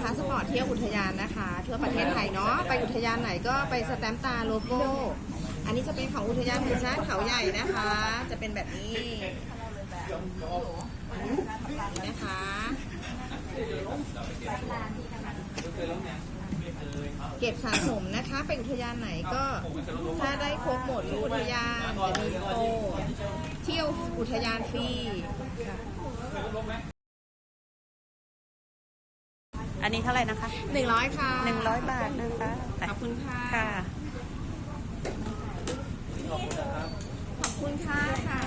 พาสปอร์ตเที่ยวอุทยานนะคะทั่วประเทศไทยเนาะไปอุทยานไหนก็ไปสแตมป์ตาโลโก้อันนี้จะเป็นของอุทยานแห่งชาติเขาใหญ่นะคะ จะเป็นแบบนี้นะคะเก็บสะสมนะคะไปอุทยานไหนก็ถ้าได้ครบหมดทุกอุทยานจะมีโปรเที่ยวอุทยานฟรี อันนี้เท่าไหร่นะคะหนึ่งร้อยค่ะหนึ่งร้อยบาทนะคะขอบคุณค่ะค่ะขอบคุณค่ะค่ะ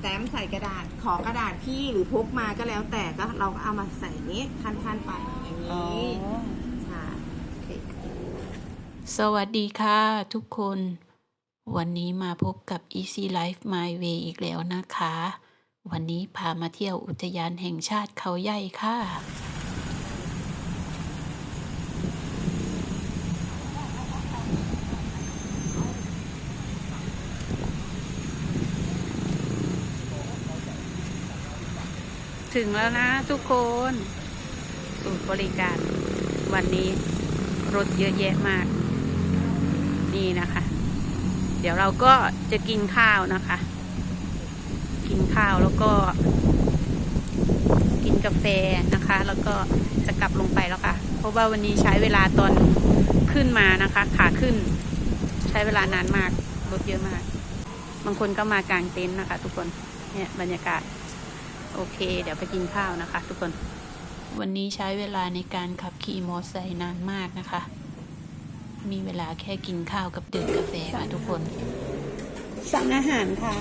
แต้มใส่กระดาษขอกระดาษพี่หรือพกมาก็แล้วแต่ก็เราก็เอามาใส่นี้คันๆไปอย่างอ๋อนี้ใช่โอเคสวัสดีค่ะทุกคน วันนี้มาพบกับ Easy Life My Way อีกแล้วนะคะ วันนี้พามาเที่ยวอุทยานแห่งชาติเขาใหญ่ค่ะ ถึงแล้วนะทุกคนศูนย์บริการ วันนี้รถเยอะแยะมาก นี่นะคะ เดี๋ยวเราก็จะกินข้าวนะคะ กินข้าวแล้วก็ กินกาแฟนะคะ แล้วก็จะกลับลงไปแล้วค่ะ เพราะว่าวันนี้ใช้เวลาตอนขึ้นมานะคะ ขาขึ้น ใช้เวลานานมากรถเยอะมาก บางคนก็มากางเต็นท์นะคะ ทุกคนเนี่ยบรรยากาศ โอเค เดี๋ยวไปกินข้าวนะคะ ทุกคน วันนี้ใช้เวลาในการขับขี่มอเตอร์ไซค์นานมากนะคะ มีเวลาแค่กินข้าวกับดื่มกาแฟค่ะทุกคน สั่งอาหารค่ะ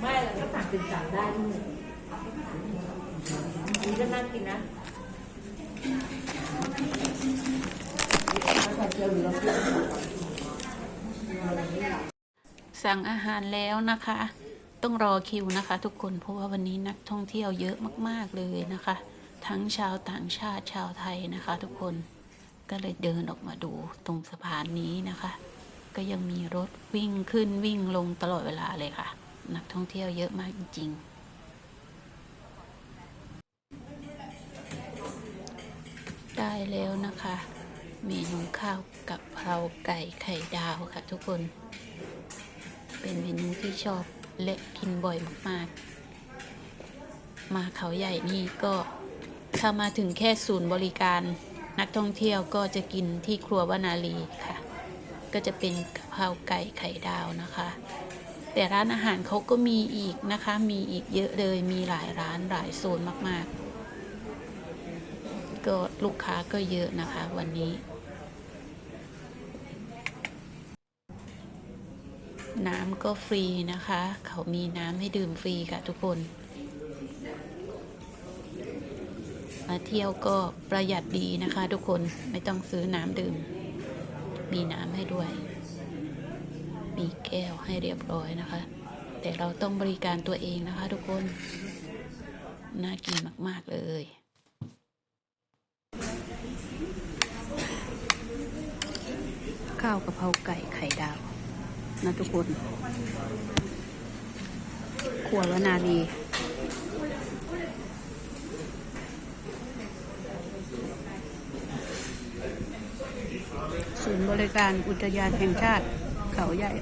ไม่แล้วก็สั่งเป็นสั่งได้ที่หนึ่งนี่ ก็น่ากินนะสั่งอาหารแล้วนะคะ ต้องรอคิวนะคะ ทุกคนเพราะว่าวันนี้นักท่องเที่ยวเยอะมาก ๆเลยนะคะ ทั้งชาวต่างชาติชาวไทยนะคะ ทุกคนก็เลยเดินออกมาดูตรงสะพานนี้นะคะ ก็ยังมีรถวิ่งขึ้นวิ่งลงตลอดเวลาเลยค่ะ นักท่องเที่ยวเยอะมากจริงๆ ได้แล้วนะคะ เมนูข้าวกับเพราไก่ไข่ดาวค่ะทุกคน เป็นเมนูที่ชอบและกินบ่อยมากๆ มาเขาใหญ่นี่ก็ถ้ามาถึงแค่ศูนย์บริการนักท่องเที่ยวก็จะกินที่ครัววนาลีค่ะ ก็จะเป็นกะเพราไก่ไข่ดาวนะคะ แต่ร้านอาหารเขาก็มีอีกนะคะ มีอีกเยอะเลย มีหลายร้านหลายโซนมากๆ ก็ลูกค้าก็เยอะนะคะวันนี้ น้ำก็ฟรีนะคะ เขามีน้ำให้ดื่มฟรีค่ะทุกคน มาเที่ยวก็ประหยัดดีนะคะทุกคนไม่ต้องซื้อน้ำดื่ม มีน้ำให้ด้วย มีแก้วให้เรียบร้อยนะคะ แต่เราต้องบริการตัวเองนะคะทุกคน น่ากินมาก ๆ เลย ข้าวกะเพราไก่ไข่ดาวนะทุกคนครัววนาดีศูนย์บริการอุทยานแห่งชาติ เขาใหญ่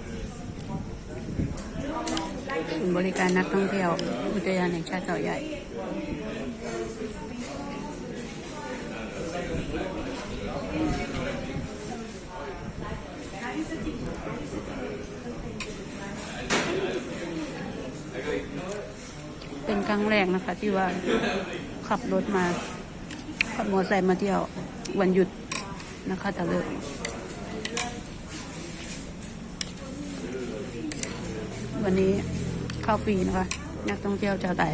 ศูนย์บริการนักท่องเที่ยว อุทยานแห่งชาติเขาใหญ่ เป็นค รั้งแรกนะคะ ที่ว่าขับรถมา ขับมอเตอร์ไซค์มาเที่ยววันหยุดนะคะตะเลิกวันนี้เข้าฟรีนะคะ นักท่องเที่ยวชาวไทย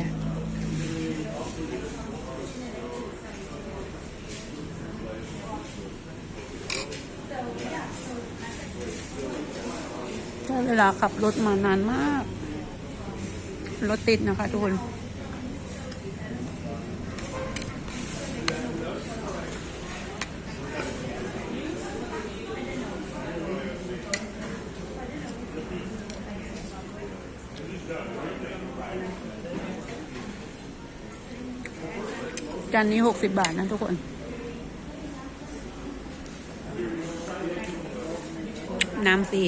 เวลาขับรถมานานมาก รถติดนะคะทุกคนานนี้หกสิบบาทนะทุกคน น้ำฟรี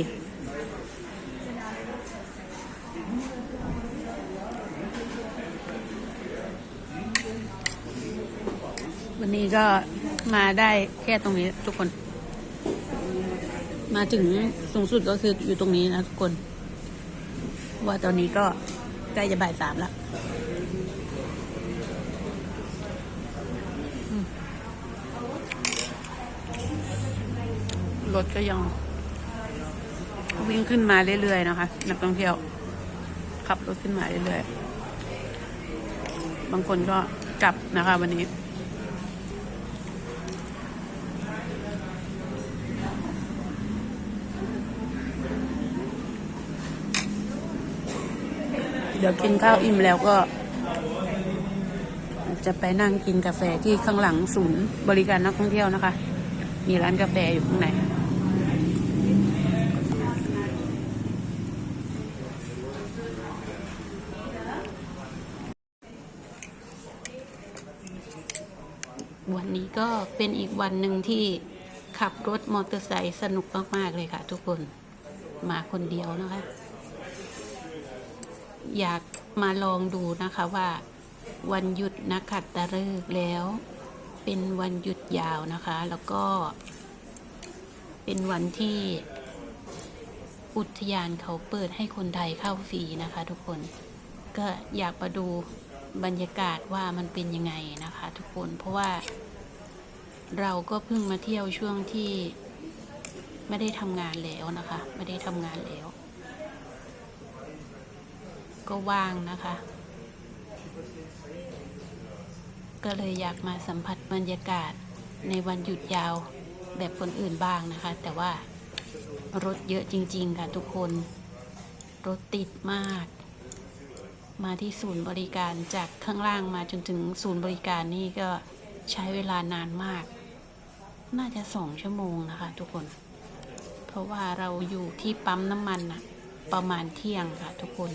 วันนี้ก็มาได้แค่ตรงนี้ทุกคน มาถึงสูงสุดก็คืออยู่ตรงนี้นะทุกคน ว่าตอนนี้ก็ใกล้จะบ่ายสามแล้ว รถก็ยังวิ่งขึ้นมาเรื่อยๆนะคะ นักท่องเที่ยว ขับรถขึ้นมาเรื่อยๆ บางคนก็กลับนะคะวันนี้เดี๋ยวกินข้าวอิ่มแล้วก็ จะไปนั่งกินกาแฟที่ข้างหลังศูนย์บริการนักท่องเที่ยวนะคะ มีร้านกาแฟอยู่ข้างใน ก็เป็นอีกวันหนึ่งที่ขับรถมอเตอร์ไซค์สนุกมาก ๆ เลยค่ะ ทุกคนมาคนเดียวนะคะ อยากมาลองดูนะคะว่า วันหยุดนักขัดตะฤกษ์แล้ว เป็นวันหยุดยาวนะคะ แล้วก็ เป็นวันที่ อุทยานเขาเปิดให้คนไทยเข้าฟรีนะคะ ทุกคนก็อยากมาดูบรรยากาศว่ามันเป็นยังไงนะคะ ทุกคนเพราะว่า เราก็เพิ่งมาเที่ยวช่วงที่ไม่ได้ทำงานแล้วนะคะ ไม่ได้ทำงานแล้ว ก็ว่างนะคะ ก็เลยอยากมาสัมผัสบรรยากาศในวันหยุดยาวแบบคนอื่นบ้างนะคะ แต่ว่ารถเยอะจริง ๆ ค่ะทุกคน รถติดมาก มาที่ศูนย์บริการจากข้างล่างมาจนถึงศูนย์บริการนี่ก็ใช้เวลานานมาก น่าจะสองชั่วโมงนะคะ ทุกคน เพราะว่าเราอยู่ที่ปั๊มน้ำมันนะประมาณเที่ยงค่ะ ทุกคน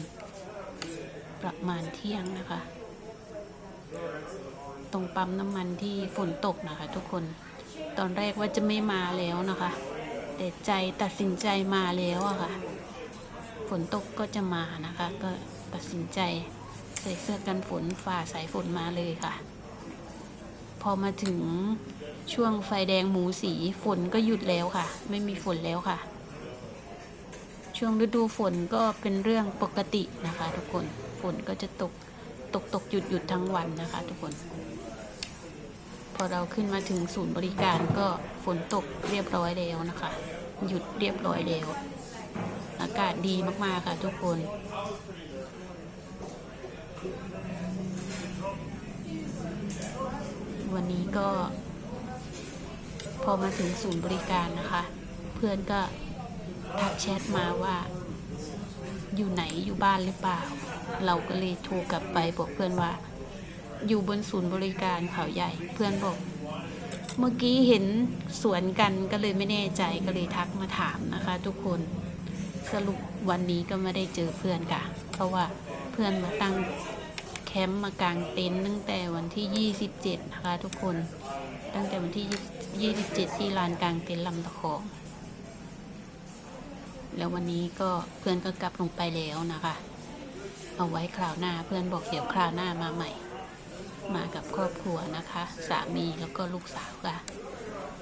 ประมาณเที่ยงนะคะ ตรงปั๊มน้ำมันที่ฝนตกนะคะ ทุกคน ตอนแรกว่าจะไม่มาแล้วนะคะ แต่ใจตัดสินใจมาแล้วอะค่ะ ฝนตกก็จะมานะคะ ก็ตัดสินใจใส่เสื้อกันฝนฝ่าสายฝนมาเลยค่ะ พอมาถึง ช่วงไฟแดงหมูสีฝนก็หยุดแล้วค่ะ ไม่มีฝนแล้วค่ะ ช่วงฤดูฝนก็เป็นเรื่องปกตินะคะ ทุกคนฝนก็จะตกตกตกหยุดหยุดทั้งวันนะคะ ทุกคน พอเราขึ้นมาถึงศูนย์บริการก็ฝนตกเรียบร้อยแล้วนะคะ หยุดเรียบร้อยแล้ว อากาศดีมากๆค่ะ ทุกคนวันนี้ก็ พอมาถึงศูนย์บริการนะคะ เพื่อนก็ทักแชทมาว่า อยู่ไหนอยู่บ้านหรือเปล่า เราก็เลยโทรกลับไปบอกเพื่อนว่า อยู่บนศูนย์บริการเขาใหญ่ เพื่อนบอก เมื่อกี้เห็นสวนกันก็เลยไม่แน่ใจก็เลยทักมาถามนะคะ ทุกคนสรุปวันนี้ก็ไม่ได้เจอเพื่อนค่ะ เพราะว่าเพื่อนมาตั้งแคมป์มากางเต็นท์ตั้งแต่วันที่ 27 นะคะทุกคน ตั้งแต่วันที่ 27 ที่ลานกลางเต็นท์ลำตะคองแล้ววันนี้ก็เพื่อนก็กลับลงไปแล้วนะคะ เอาไว้คราวหน้าเพื่อนบอกเดี๋ยวคราวหน้ามาใหม่ มากับครอบครัวนะคะ สามีแล้วก็ลูกสาวค่ะ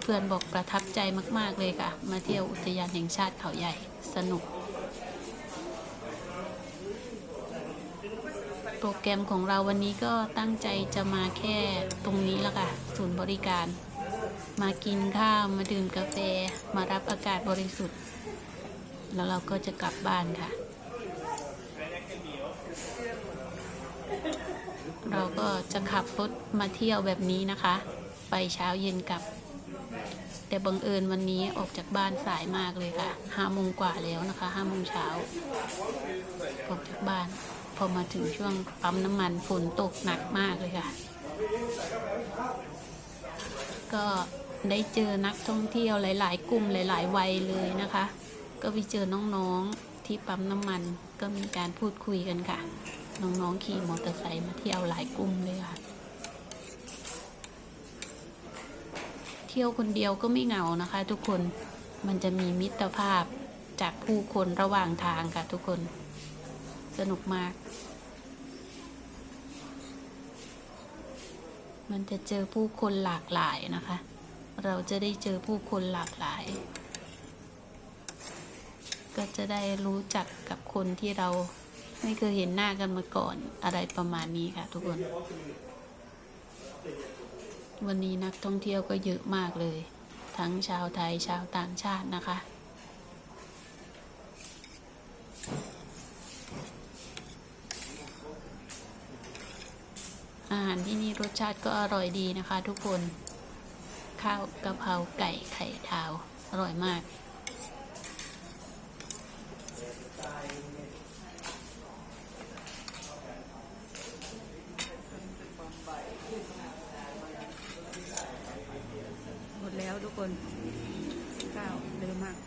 เพื่อนบอกประทับใจมาก ๆเลยค่ะ มาเที่ยวอุทยานแห่งชาติเขาใหญ่สนุก โปรแกรมของเราวันนี้ก็ตั้งใจจะมาแค่ตรงนี้ล้วค่ะศูนย์บริการ มากินข้าวมาดื่มกาแฟ มารับอากาศบริสุทธิ์ แล้วเราก็จะกลับบ้านค่ะ เราก็จะขับรถมาเที่ยวแบบนี้นะคะ ไปเช้าเย็นกลับ แต่บังเอิญวันนี้ออกจากบ้านสายมากเลยค่ะห้าโมงกว่าแล้วนะคะห้าโมงเช้าออกจากบ้าน พอมาถึงช่วงปั๊มน้ำมันฝนตกหนักมากเลยค่ะก็ ได้เจอนักท่องเที่ยวหลาย ๆ กลุ่มหลาย ๆ วัยเลยนะคะ ก็ไปเจอน้องๆที่ปั๊มน้ำมันก็มีการพูดคุยกันค่ะ น้องๆขี่มอเตอร์ไซค์มาเที่ยวหลายกลุ่มเลยค่ะ เที่ยวคนเดียวก็ไม่เหงานะคะ ทุกคนมันจะมีมิตรภาพจากผู้คนระหว่างทางค่ะทุกคน สนุกมาก มันจะเจอผู้คนหลากหลายนะคะ เราจะได้เจอผู้คนหลากหลาย ก็จะได้รู้จักกับคนที่เราไม่เคยเห็นหน้ากันมาก่อนอะไรประมาณนี้ค่ะ ทุกคน วันนี้นักท่องเที่ยวก็เยอะมากเลย ทั้งชาวไทยชาวต่างชาตินะคะอาหารที่นี่รสชาติก็อร่อยดีนะคะทุกคน ข้าวกะเพราไก่ไข่ดาว อร่อยมากหมดแล้วทุกคนข้าวเร็วมาก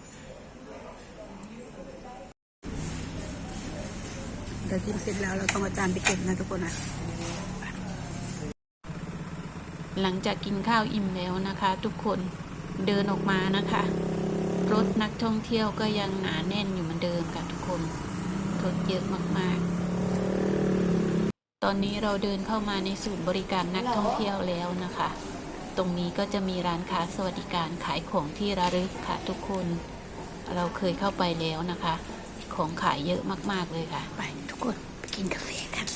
เดี๋ยวกินเสร็จแล้วเราต้องอาจารย์ไปเก็บนะทุกคนนะ หลังจากกินข้าวอิ่มแล้วนะคะ ทุกคนเดินออกมานะคะ รถนักท่องเที่ยวก็ยังหนาแน่นอยู่เหมือนเดิมค่ะทุกคนรถเยอะมากๆ ตอนนี้เราเดินเข้ามาในศูนย์บริการนักท่องเที่ยวแล้วนะคะ ตรงนี้ก็จะมีร้านค้าสวัสดิการขายของที่ระลึกค่ะทุกคน เราเคยเข้าไปแล้วนะคะ ของขายเยอะมากๆเลยค่ะ ไปทุกคนไปกินกาแฟกัน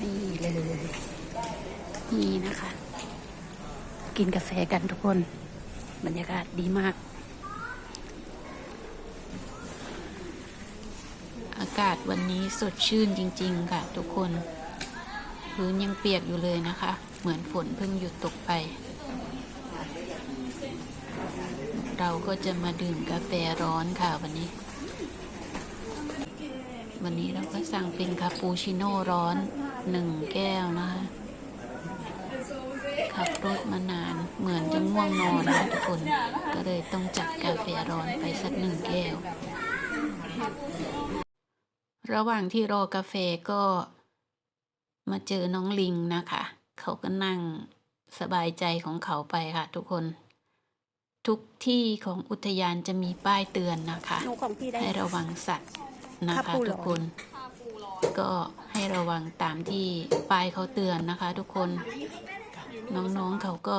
นี่เลย นี่นะคะ กินกาแฟกันทุกคน บรรยากาศดีมาก อากาศวันนี้สดชื่นจริง ๆ ค่ะ ทุกคน พื้นยังเปียกอยู่เลยนะคะ เหมือนฝนเพิ่งหยุดตกไป เราก็จะมาดื่มกาแฟร้อนค่ะวันนี้ วันนี้เราก็สั่งเป็นคาปูชิโน่ร้อนหนึ่งแก้วนะคะ ขับรถมานานเหมือนจะง่วงนอนนะทุกคน ก็เลยต้องจัดกาแฟร้อนไปสักหนึ่งแก้ว ระหว่างที่รอกาแฟก็มาเจอน้องลิงนะคะ เขาก็นั่งสบายใจของเขาไปค่ะ ทุกคน ทุกที่ของอุทยานจะมีป้ายเตือนนะคะหนูของพี่ได้ให้ระวังสัตว์นะคาคะปูเหรอทุกคนก็ให้ระวังตามที่ป้ายเขาเตือนนะคะ ทุกคน น้องๆเขาก็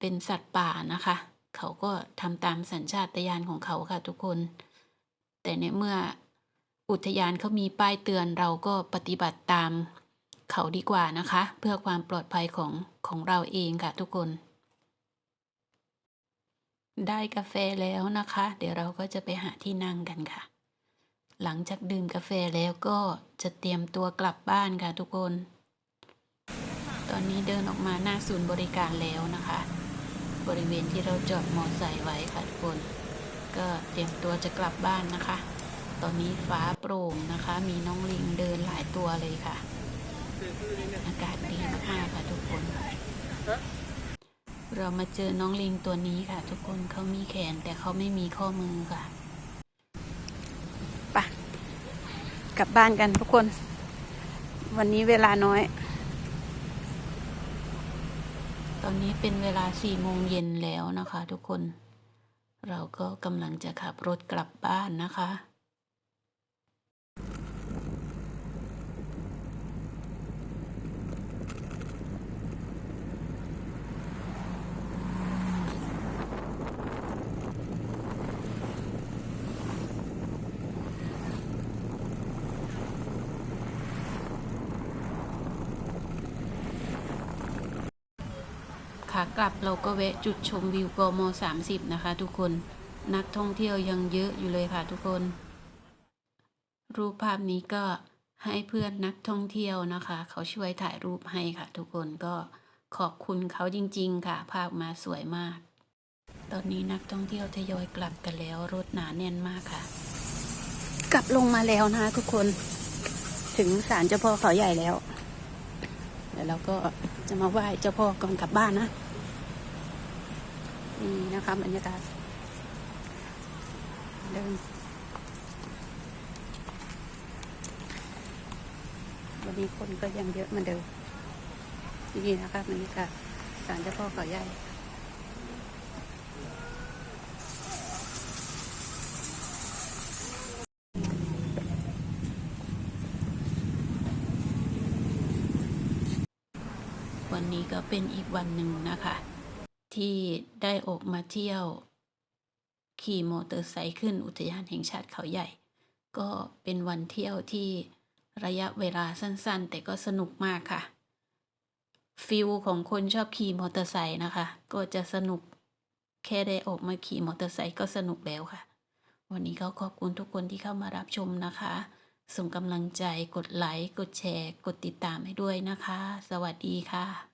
เป็นสัตว์ป่านะคะ เขาก็ทำตามสัญชาตญาณของเขาค่ะทุกคน แต่ในเมื่ออุทยานเขามีป้ายเตือนเราก็ปฏิบัติตามเขาดีกว่านะคะ เพื่อความปลอดภัยของของเราเองค่ะทุกคน ได้กาแฟแล้วนะคะ เดี๋ยวเราก็จะไปหาที่นั่งกันค่ะ หลังจากดื่มกาแฟแล้วก็จะเตรียมตัวกลับบ้านค่ะทุกคน ตอนนี้เดินออกมาหน้าศูนย์บริการแล้วนะคะ บริเวณที่เราจอดมอไซค์ไว้ค่ะทุกคน ก็เตรียมตัวจะกลับบ้านนะคะ ตอนนี้ฟ้าโปร่งนะคะ มีน้องลิงเดินหลายตัวเลยค่ะ อากาศดีมากๆค่ะทุกคน เรามาเจอน้องลิงตัวนี้ค่ะ ทุกคนเขามีแขนแต่เขาไม่มีข้อมือค่ะไปกลับบ้านกันทุกคน วันนี้เวลาน้อย ตอนนี้เป็นเวลาสี่โมงเย็นแล้วนะคะทุกคน เราก็กำลังจะขับรถกลับบ้านนะคะ กลับเราก็แวะจุดชมวิวกม30 นะคะ ทุกคนนักท่องเที่ยวยังเยอะอยู่เลยค่ะทุกคน รูปภาพนี้ก็ให้เพื่อนนักท่องเที่ยวนะคะ เขาช่วยถ่ายรูปให้ค่ะ ทุกคนก็ขอบคุณเขาจริง ๆ ค่ะ ภาพมาสวยมาก ตอนนี้นักท่องเที่ยวทยอยกลับกันแล้ว รถหนาแน่นมากค่ะ กลับลงมาแล้วนะคะทุกคนถึงศาลเจ้าพ่อเขาใหญ่แล้วเดี๋ยวเราก็ จะมาไหว้เจ้าพ่อก่อนกลับบ้านนะ นี่นะคะบรรยากาศเดินวันนี้คนก็ยังเยอะเหมือนเดิมนี่นะคะบรรยากาศศาลเจ้าพ่อเขาใหญ่ วันนี้ ก็เป็นอีกวันหนึ่งนะคะ ที่ได้ออกมาเที่ยว ขี่มอเตอร์ไซค์ขึ้นอุทยานแห่งชาติเขาใหญ่ ก็เป็นวันเที่ยวที่ระยะเวลาสั้นๆ แต่ก็สนุกมากค่ะฟิลของคนชอบขี่มอเตอร์ไซค์นะคะ ก็จะสนุกแค่ได้ออกมาขี่มอเตอร์ไซค์ก็สนุกแล้วค่ะ วันนี้ก็ขอบคุณทุกคนที่เข้ามารับชมนะคะ ส่งกำลังใจกดไลค์ กดแชร์ กดติดตามให้ด้วยนะคะ สวัสดีค่ะ